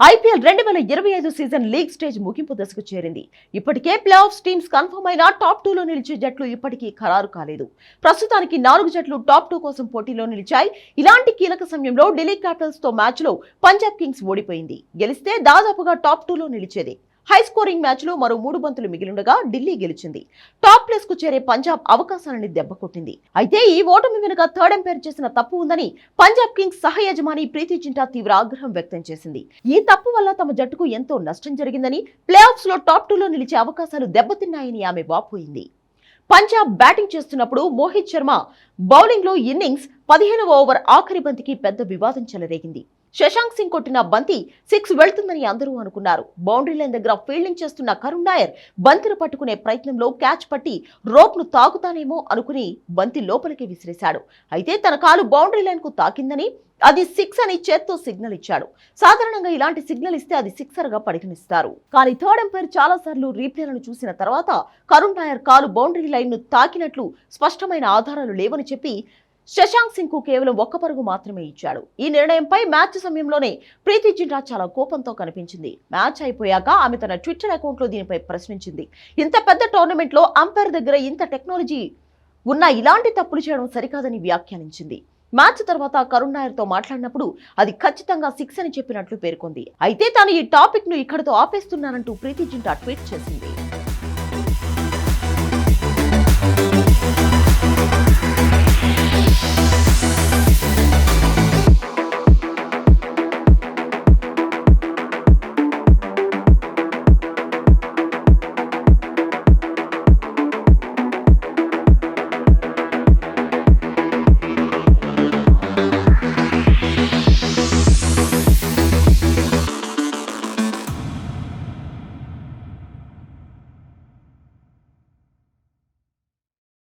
IPL రెండు వేల ఇరవై ఐదు సీజన్ లీగ్ స్టేజ్ ముగింపు దశకు చేరింది. ఇప్పటికే ప్లే ఆఫ్ టీమ్స్ కన్ఫర్మ్ అయిన టాప్ టూలో నిలిచే జట్లు ఇప్పటికీ ఖరారు కాలేదు. ప్రస్తుతానికి నాలుగు జట్లు టాప్ టూ కోసం పోటీలో నిలిచాయి. ఇలాంటి కీలక సమయంలో ఢిల్లీ క్యాపిటల్స్తో మ్యాచ్లో పంజాబ్ కింగ్స్ ఓడిపోయింది. గెలిస్తే దాదాపుగా టాప్ టూలో నిలిచేది. హై స్కోరింగ్ మ్యాచ్లో మరో మూడు బంతులు మిగిలిండగా ఢిల్లీ గెలిచింది. టాప్ ప్లేస్కు చేరే పంజాబ్ అవకాశాలని దెబ్బకొట్టింది అయితే ఈ ఓటమి వెనుక థర్డ్ ఎంపైర్ చేసిన తప్పు ఉందని పంజాబ్ కింగ్స్ సహ యజమాని ప్రీతి జింటా తీవ్ర ఆగ్రహం వ్యక్తం చేసింది. ఈ తప్పు వల్ల తమ జట్టుకు ఎంతో నష్టం జరిగిందని ప్లే ఆఫ్స్లో టాప్ టూలో నిలిచే అవకాశాలు దెబ్బతిన్నాయని ఆమె వాపోయింది. పంజాబ్ బ్యాటింగ్ చేస్తున్నప్పుడు మోహిత్ శర్మ బౌలింగ్లో ఇన్నింగ్స్ పదిహేనవ ఓవర్ ఆఖరి బంతికి పెద్ద వివాదం చెలరేగింది. శశాంక్ సింగ్ కొట్టిన బంతి సిక్స్ వెళ్తుందని అందరూ అనుకున్నారు. బౌండరీ లైన్ దగ్గర ఫీల్డింగ్ చేస్తున్న కరుణ్ నాయర్ బంతిని పట్టుకునే ప్రయత్నంలో క్యాచ్ పట్టి రోప్ను తాకుతానేమో అనుకుని బంతి లోపలికి విసిరేశాడు. అయితే తన కాలు బౌండరీ లైన్కు తాకిందని అది సిక్స్ అని చేత్తో సిగ్నల్ ఇచ్చాడు. సాధారణంగా ఇలాంటి సిగ్నల్ ఇస్తే అది సిక్సర్గా పరిగణిస్తారు. కానీ థర్డ్ ఎంపైర్ చాలా సార్లు రీప్లేలను చూసిన తర్వాత కరుణ్ నాయర్ కాలు బౌండరీ లైన్ను తాకినట్లు స్పష్టమైన ఆధారాలు లేవని చెప్పి శశాంక్ సింగ్కు కేవలం ఒక్క పరుగు మాత్రమే ఇచ్చాడు. ఈ నిర్ణయంపై మ్యాచ్ సమయంలోనే ప్రీతి జింటా చాలా కోపంతో కనిపించింది. మ్యాచ్ అయిపోయాక ఆమె తన ట్విట్టర్ అకౌంట్లో దీనిపై ప్రశ్నించింది. ఇంత పెద్ద టోర్నమెంట్లో అంపైర్ దగ్గర ఇంత టెక్నాలజీ ఉన్న ఇలాంటి తప్పులు చేయడం సరికాదని వ్యాఖ్యానించింది. మ్యాచ్ తర్వాత కరుణ్ నాయర్తో మాట్లాడినప్పుడు అది ఖచ్చితంగా సిక్స్ అని చెప్పినట్లు పేర్కొంది. అయితే తాను ఈ టాపిక్ను ఇక్కడితో ఆపేస్తున్నానంటూ ప్రీతి జింటా ట్వీట్ చేసింది.